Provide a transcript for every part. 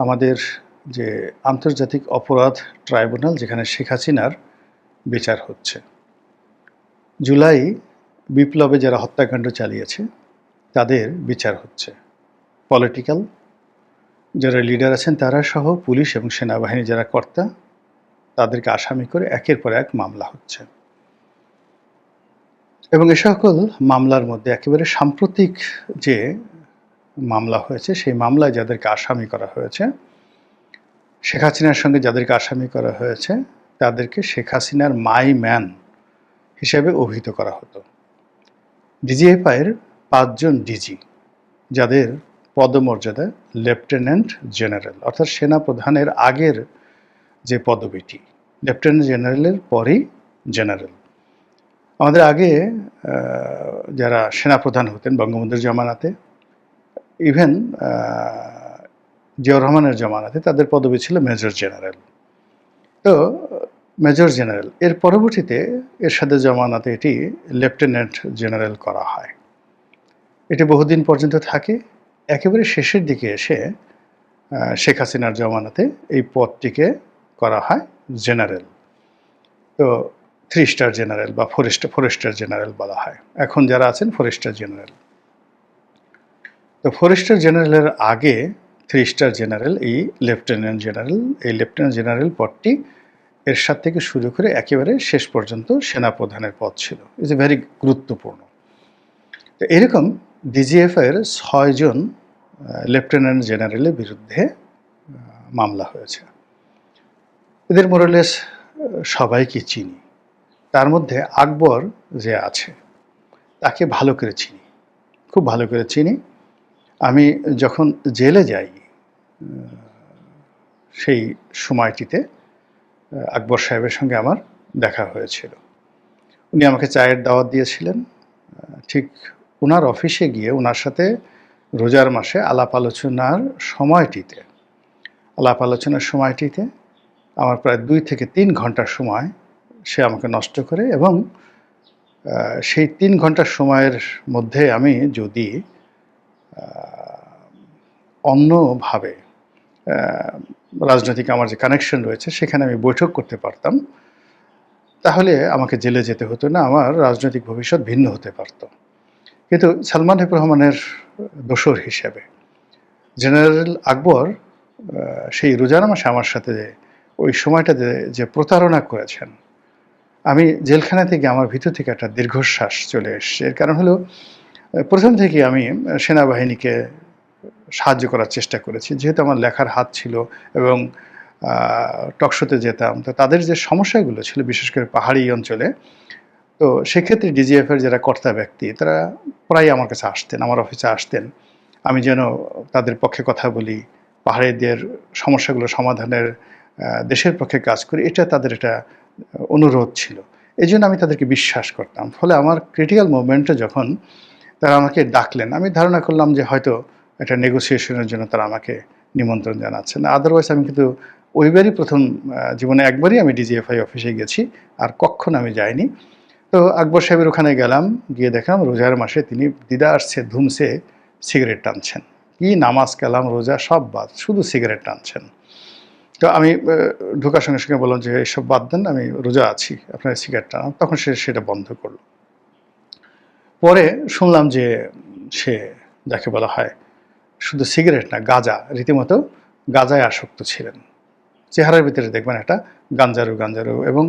আমাদের যে আন্তর্জাতিক অপরাধ ট্রাইব্যুনাল, যেখানে শেখ হাসিনার বিচার হচ্ছে। জুলাই বিপ্লবে যারা হত্যাকাণ্ড চালিয়েছে, তাদের বিচার হচ্ছে। পলিটিক্যাল যারা লিডার আছেন, তারা সহ পুলিশ এবং সেনাবাহিনী যারা কর্তা, তাদেরকে আসামি করে একের পর এক মামলা হচ্ছে। এবং এ সকল মামলার মধ্যে একেবারে সাম্প্রতিক যে মামলা হয়েছে, সেই মামলায় যাদেরকে আসামি করা হয়েছে, শেখ হাসিনার সঙ্গে যাদেরকে আসামি করা হয়েছে, তাদেরকে শেখ হাসিনার মাই ম্যান হিসেবে অভিহিত করা হতো। ডিজিএফআইয়ের পাঁচজন ডিজি, যাদের পদমর্যাদা লেফটেন্যান্ট জেনারেল, অর্থাৎ সেনা প্রধানের আগের যে পদবিটি, লেফটেন্যান্ট জেনারেলের পরেই জেনারেল। আমাদের আগে যারা সেনাপ্রধান হতেন বঙ্গবন্ধুর জমানাতে ইভেন জিয়াউর রহমানের জমানাতে তাদের পদবি ছিল মেজর জেনারেল। তো, মেজর জেনারেল, এর পরবর্তীতে এর সাথে জমানাতে এটি লেফটেন্যান্ট জেনারেল করা হয়। এটি বহুদিন পর্যন্ত থাকে। একেবারে শেষের দিকে এসে শেখ হাসিনার জমানাতে এই পদটিকে করা হয় জেনারেল। তো থ্রি স্টার জেনারেল বা ফোর স্টার জেনারেল বলা হয়। এখন যারা আছেন ফোর স্টার জেনারেল। তো ফোর স্টার জেনারেলের আগে থ্রি স্টার জেনারেল এই লেফটেন্যান্ট জেনারেল এই লেফটেন্যান্ট জেনারেল পদটি এরশাদ থেকে শুরু করে একেবারে শেষ পর্যন্ত সেনাপ্রধানের পদ ছিল। ইজ এ ভেরি গুরুত্বপূর্ণ। তো এরকম ডিজিএফ এর ছয়জন লেফটেন্যান্ট জেনারেলের বিরুদ্ধে মামলা হয়েছে। এদের মোরালেস সবাইকে চিনি। তার মধ্যে আকবর যে আছে, তাকে ভালো করে চিনি। খুব ভালো করে চিনি। আমি যখন জেলে যাই সেই সময়টিতে আকবর সাহেবের সঙ্গে আমার দেখা হয়েছিল। উনি আমাকে চায়ের দাওয়াত দিয়েছিলেন। ঠিক ওনার অফিসে গিয়ে ওনার সাথে রোজার মাসে আলাপ আলোচনার সময়টিতে, আলাপ আলোচনার সময়টিতে আমার প্রায় দুই থেকে তিন ঘণ্টার সময় সে আমাকে নষ্ট করে এবং সেই তিন ঘণ্টার সময়ের মধ্যে আমি যদি অন্যভাবে রাজনৈতিক আমার যে কানেকশন রয়েছে, সেখানে আমি বৈঠক করতে পারতাম। তাহলে আমাকে জেলে যেতে হতো না, আমার রাজনৈতিক ভবিষ্যৎ ভিন্ন হতে পারত। কিন্তু সালমান হিব রহমানের দোসর হিসেবে, জেনারেল আকবর সেই রোজানা মাসে আমার সাথে ওই সময়টাতে যে প্রতারণা করেছেন, আমি জেলখানা থেকে আমার ভিতর থেকে একটা দীর্ঘশ্বাস চলে এসছে। এর কারণ হলো প্রথম থেকে আমি সেনাবাহিনীকে সাহায্য করার চেষ্টা করেছি। যেহেতু আমার লেখার হাত ছিল এবং টকশোতে যেতাম, তো তাদের যে সমস্যাগুলো ছিল, বিশেষ করে পাহাড়ি অঞ্চলে, তো সেক্ষেত্রে ডিজিএফের যারা কর্তা ব্যক্তি, তারা প্রায় আমার কাছে আসতেন, আমার অফিসে আসতেন। আমি যেন তাদের পক্ষে কথা বলি, পাহাড়িদের সমস্যাগুলো সমাধানের দেশের পক্ষে কাজ করি, এটা তাদের একটা, অনুরোধ ছিল। এই জন্য আমি তাদেরকে বিশ্বাস করতাম। ফলে আমার ক্রিটিক্যাল মুভমেন্টে যখন তারা আমাকে ডাকলেন। আমি ধারণা করলাম যে হয়তো একটা নেগোসিয়েশনের জন্য তারা আমাকে নিমন্ত্রণ জানাচ্ছেন। আদারওয়াইজ আমি কিন্তু ওইবারই প্রথম জীবনে একবারই আমি ডিজিএফআই অফিসে গেছি, আর কখন আমি যাইনি। তো আকবর সাহেবের ওখানে গেলাম, গিয়ে দেখলাম রোজার মাসে তিনি দিদা আসছে ধুমসে সিগারেট টানছেন। কি নামাজ, কালাম, রোজা, সব বাদ, শুধু সিগারেট টানছেন। তো আমি ঢোকার সঙ্গে সঙ্গে বললাম যে, এসব বাদ দেন, আমি রোজা আছি, আপনার সিগারেট টানান। তখন সে সেটা বন্ধ করল। পরে শুনলাম যে সে, যাকে বলা হয়, শুধু সিগারেট না, গাঁজা, রীতিমতো গাঁজায় আসক্ত ছিলেন। চেহারার ভিতরে দেখবেন একটা গাঞ্জারু গাঞ্জারু এবং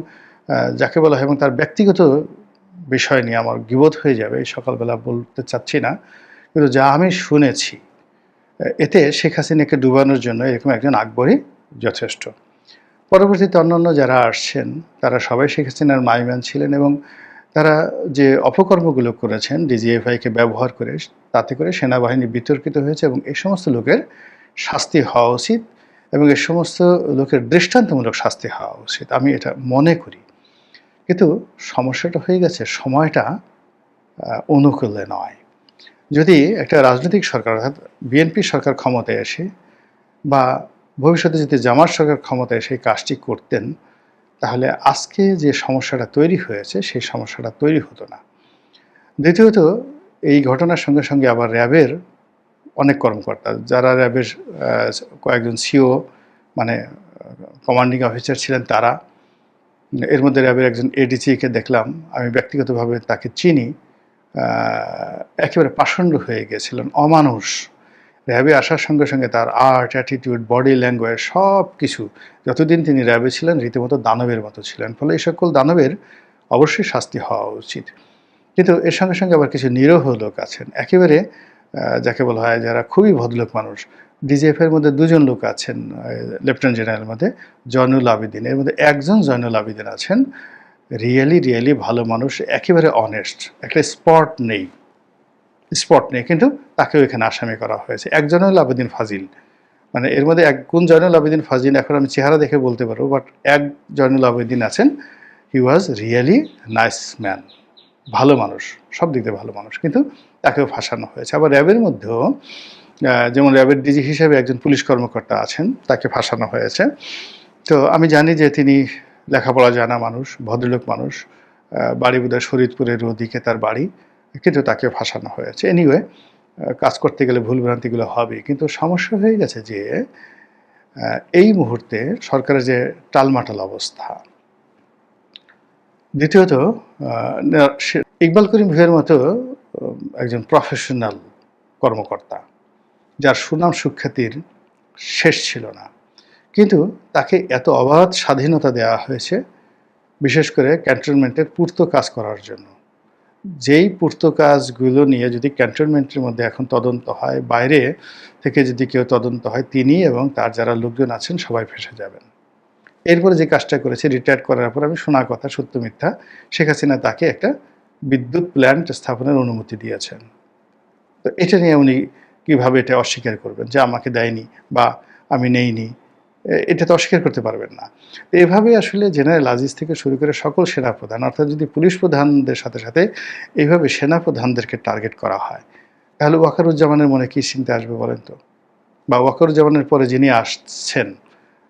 যাকে বলা হয় এবং তার ব্যক্তিগত বিষয় নিয়ে আমার গিবোধ হয়ে যাবে সকালবেলা বলতে চাচ্ছি না, কিন্তু যা আমি শুনেছি, এতে শেখ হাসিনাকে ডুবানোর জন্য এরকম একজন আকবরই যথেষ্ট। পরবর্তীতে অন্যান্য যারা আসছেন, তারা সবাই শেখ হাসিনার মাইম্যান ছিলেন এবং তারা যে অপকর্মগুলো করেছেন ডিজিএফআইকে ব্যবহার করে, তাতে করে সেনাবাহিনী বিতর্কিত হয়েছে এবং এই সমস্ত লোকের শাস্তি হওয়া উচিত এবং এই সমস্ত লোকের দৃষ্টান্তমূলক শাস্তি হওয়া উচিত। আমি এটা মনে করি। কিন্তু সমস্যাটা হয়ে গেছে, সময়টা অনুকূলে নয়। যদি একটা রাজনৈতিক সরকার, অর্থাৎ বিএনপি সরকার ক্ষমতায় এসে বা ভবিষ্যতে যদি জামাত সরকার ক্ষমতায় এসে এই কাজটি করতেন তাহলে আজকে যে সমস্যাটা তৈরি হয়েছে, সেই সমস্যাটা তৈরি হতো না। দ্বিতীয়ত, এই ঘটনার সঙ্গে সঙ্গে আবার র্যাবের অনেক কর্মকর্তা, যারা র্যাবের কয়েকজন সিও মানে কমান্ডিং অফিসার ছিলেন তারা, এর মধ্যে র্যাবের একজন এডিসিকে দেখলাম, আমি ব্যক্তিগতভাবে তাকে চিনি একেবারে পাষণ্ড হয়ে গেছিলেন, অমানুষ। র্যাবে আসার সঙ্গে সঙ্গে তার আর্ট অ্যাটিটিউড বডি ল্যাঙ্গুয়েজ সব কিছু যতদিন তিনি র্যাবে ছিলেন রীতিমতো দানবের মতো ছিলেন। ফলে এই সকল দানবের অবশ্যই শাস্তি হওয়া উচিত। কিন্তু এর সঙ্গে সঙ্গে আবার কিছু নিরহ লোক আছেন। একেবারে যাকে বলা হয় যারা খুবই ভদ্রলোক মানুষ। ডিজিএফ এর মধ্যে দুজন লোক আছেন লেফটেন্যান্ট জেনারেলের মধ্যে জয়নুল আবেদিন। এর মধ্যে একজন জয়নুল আবেদিন আছেন। রিয়েলি রিয়েলি ভালো মানুষ, একেবারে অনেস্ট একটা স্পট নেই। স্পট নেই, কিন্তু তাকেও এখানে আসামি করা হয়েছে। একজন হল আবেদিন ফাজিল। মানে এর মধ্যে এক কোন জয়নুল আবেদিন ফাজিল, এখন আমি চেহারা দেখে বলতে পারব বাট এক জয়নুল আবেদিন আছেন। He was really nice man ভালো মানুষ, সব দিক দিয়ে ভালো মানুষ, কিন্তু তাকেও ফাঁসানো হয়েছে। আবার র্যাবের মধ্যেও যেমন র্যাবের ডিজি হিসেবে একজন পুলিশ কর্মকর্তা আছেন, তাকে ফাঁসানো হয়েছে। তো আমি জানি যে তিনি লেখাপড়া জানা মানুষ, ভদ্রলোক মানুষ বাড়ি বোধহয় শরীদপুরের ওদিকে তার বাড়ি। কিন্তু তাকে ফাঁসানো হয়েছে। এনিওয়ে কাজ করতে গেলে ভুলভ্রান্তিগুলো হবে। কিন্তু সমস্যা হয়ে গেছে যে এই মুহূর্তে সরকারের যে টালমাটাল অবস্থা, দ্বিতীয়ত ইকবাল করিম ভুইয়ের মতো একজন প্রফেশনাল কর্মকর্তা, যার সুনাম সুখ্যাতির শেষ ছিল না। কিন্তু তাকে এত অবাধ স্বাধীনতা দেওয়া হয়েছে, বিশেষ করে ক্যান্টনমেন্টের পূর্ত কাজ করার জন্য। যেই পূর্ত কাজগুলো নিয়ে যদি ক্যান্টনমেন্টের মধ্যে এখন তদন্ত হয়, বাইরে থেকে যদি কেউ তদন্ত হয়, তিনি এবং তার যারা লোকজন আছেন সবাই ফেসে যাবেন। এরপরে যে কাজটা করেছে রিটায়ার করার পর আমি শোনা কথা, সত্য মিথ্যা, শেখ হাসিনা তাকে একটা বিদ্যুৎ প্ল্যান্ট স্থাপনের অনুমতি দিয়েছেন। তো এটা নিয়ে উনি কীভাবে এটা অস্বীকার করবেন যে আমাকে দেয়নি বা আমি নেইনি? এটা তো অস্বীকার করতে পারবেন না। এভাবে আসলে জেনারেল আজিজ থেকে শুরু করে সকল সেনাপ্রধান, অর্থাৎ যদি পুলিশ প্রধানদের সাথে সাথে এইভাবে সেনাপ্রধানদেরকে টার্গেট করা হয়, তাহলে ওয়াকারুজ্জামানের মনে কী চিন্তা আসবে বলেন তো? বা ওয়াকারুজ্জামানের পরে যিনি আসছেন,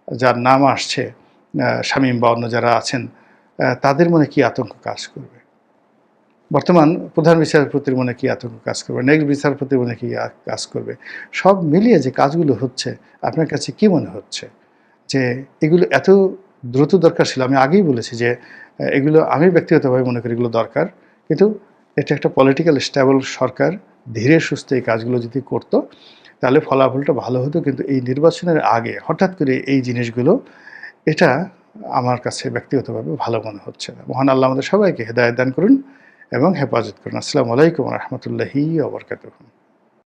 যার নাম আসছে শামীম বা অন্য যারা আছেন তাদের মনে কি আতঙ্ক কাজ করবে? বর্তমান প্রধান বিচারপতির মনে কি আতঙ্ক কাজ করবে? নেক্সট বিচারপতির মনে কি কাজ করবে? সব মিলিয়ে যে কাজগুলো হচ্ছে, আপনার কাছে কি মনে হচ্ছে? যে এগুলো এত দ্রুত দরকার ছিল। আমি আগেই বলেছি যে এগুলো আমি ব্যক্তিগতভাবে মনে করি এগুলো দরকার। কিন্তু এটা একটা পলিটিক্যাল স্টেবল সরকার, ধীরে সুস্থ এই কাজগুলো যদি করতো, তাহলে ফলাফলটা ভালো হতো। কিন্তু এই নির্বাচনের আগে হঠাৎ করে এই জিনিসগুলো, এটা আমার কাছে ব্যক্তিগতভাবে ভালো মনে হচ্ছে না। মহান আল্লাহ আমাদের সবাইকে হেদায়ত দান করুন এবং হেফাজত করুন। আসসালামু আলাইকুম রহমতুল্লাহি আবরকাতুহ